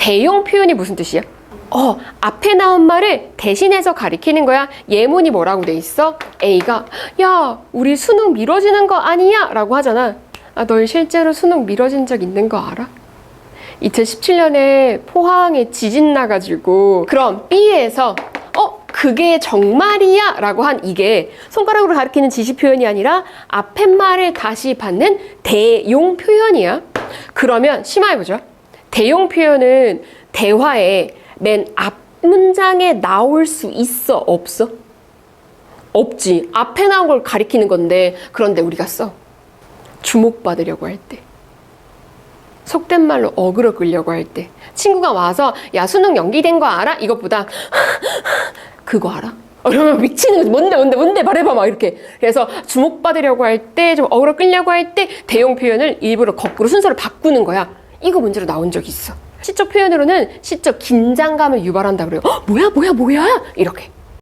대용 표현이 무슨 뜻이야? 어, 앞에 나온 말을 대신해서 가리키는 거야. 예문이 뭐라고 돼 있어? A가 야, 우리 수능 미뤄지는 거 아니야? 라고 하잖아. 아, 널 실제로 수능 미뤄진 적 있는 거 알아? 2017년에 포항에 지진 나가지고 그럼 B에서 어 그게 정말이야 라고 한 이게 손가락으로 가리키는 지시 표현이 아니라 앞에 말을 다시 받는 대용 표현이야 그러면 심화해보죠 대용 표현은 대화에 맨앞 문장에 나올 수 있어 없어? 없지. 앞에 나온 걸 가리키는 건데 그런데 우리가 써. 주목받으려고 할 때. 속된 말로 어그로 끌려고 할 때. 친구가 와서 야 수능 연기된 거 알아? 이것보다 그거 알아? 어, 이러면 미치는 거지 뭔데 뭔데 뭔데? 말해봐 막 이렇게. 그래서 주목받으려고 할 때 좀 어그로 끌려고 할 때 대용 표현을 일부러 거꾸로 순서를 바꾸는 거야 이거 문제로 나온 적 있어. 시적 표현으로는 시적 긴장감을 유발한다 그래요 어, 뭐야 뭐야 뭐야? 이렇게